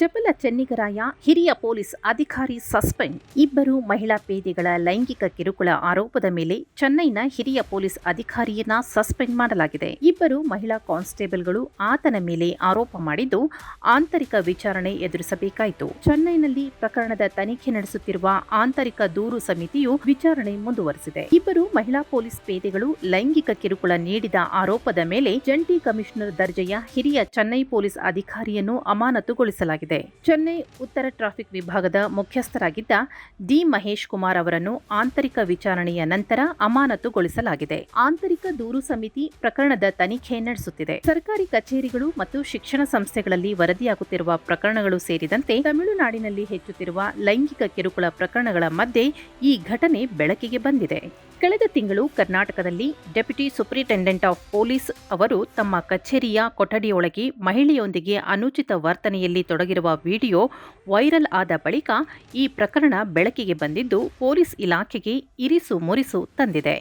ಚಪಲ ಚೆನ್ನಿಗರಾಯ, ಹಿರಿಯ ಪೊಲೀಸ್ ಅಧಿಕಾರಿ ಸಸ್ಪೆಂಡ್. ಇಬ್ಬರು ಮಹಿಳಾ ಪೇದೆಗಳ ಲೈಂಗಿಕ ಕಿರುಕುಳ ಆರೋಪದ ಮೇಲೆ ಚೆನ್ನೈನ ಹಿರಿಯ ಪೊಲೀಸ್ ಅಧಿಕಾರಿಯನ್ನ ಸಸ್ಪೆಂಡ್ ಮಾಡಲಾಗಿದೆ. ಇಬ್ಬರು ಮಹಿಳಾ ಕಾನ್ಸ್ಟೇಬಲ್ಗಳು ಆತನ ಮೇಲೆ ಆರೋಪ ಮಾಡಿದ್ದು, ಆಂತರಿಕ ವಿಚಾರಣೆ ಎದುರಿಸಬೇಕಾಯಿತು. ಚೆನ್ನೈನಲ್ಲಿ ಪ್ರಕರಣದ ತನಿಖೆ ನಡೆಸುತ್ತಿರುವ ಆಂತರಿಕ ದೂರು ಸಮಿತಿಯು ವಿಚಾರಣೆ ಮುಂದುವರೆಸಿದೆ. ಇಬ್ಬರು ಮಹಿಳಾ ಪೊಲೀಸ್ ಪೇದೆಗಳು ಲೈಂಗಿಕ ಕಿರುಕುಳ ನೀಡಿದ ಆರೋಪದ ಮೇಲೆ ಜಂಟಿ ಕಮಿಷನರ್ ದರ್ಜೆಯ ಹಿರಿಯ ಚೆನ್ನೈ ಪೊಲೀಸ್ ಅಧಿಕಾರಿಯನ್ನು ಅಮಾನತುಗೊಳಿಸಲಾಗಿದೆ. ಚೆನ್ನೈ ಉತ್ತರ ಟ್ರಾಫಿಕ್ ವಿಭಾಗದ ಮುಖ್ಯಸ್ಥರಾಗಿದ್ದ ಡಿ. ಮಹೇಶ್ ಕುಮಾರ್ ಅವರನ್ನು ಆಂತರಿಕ ವಿಚಾರಣೆಯ ನಂತರ ಅಮಾನತುಗೊಳಿಸಲಾಗಿದೆ. ಆಂತರಿಕ ದೂರು ಸಮಿತಿ ಪ್ರಕರಣದ ತನಿಖೆ ನಡೆಸುತ್ತಿದೆ. ಸರ್ಕಾರಿ ಕಚೇರಿಗಳು ಮತ್ತು ಶಿಕ್ಷಣ ಸಂಸ್ಥೆಗಳಲ್ಲಿ ವರದಿಯಾಗುತ್ತಿರುವ ಪ್ರಕರಣಗಳು ಸೇರಿದಂತೆ ತಮಿಳುನಾಡಿನಲ್ಲಿ ಹೆಚ್ಚುತ್ತಿರುವ ಲೈಂಗಿಕ ಕಿರುಕುಳ ಪ್ರಕರಣಗಳ ಮಧ್ಯೆ ಈ ಘಟನೆ ಬೆಳಕಿಗೆ ಬಂದಿದೆ. ಕಳೆದ ತಿಂಗಳು ಕರ್ನಾಟಕದಲ್ಲಿ ಡೆಪ್ಯುಟಿ ಸೂಪರಿಂಟೆಂಡೆಂಟ್ ಆಫ್ ಪೊಲೀಸ್ ಅವರು ತಮ್ಮ ಕಚೇರಿಯ ಕೊಠಡಿಯೊಳಗೆ ಮಹಿಳೆಯೊಂದಿಗೆ ಅನುಚಿತ ವರ್ತನೆಯಲ್ಲಿ ತೊಡಗಿರುವ ವಿಡಿಯೋ ವೈರಲ್ ಆದ ಬಳಿಕ ಈ ಪ್ರಕರಣ ಬೆಳಕಿಗೆ ಬಂದಿದ್ದು ಪೊಲೀಸ್ ಇಲಾಖೆಗೆ ಇರಿಸು ಮುರಿಸು ತಂದಿದೆ.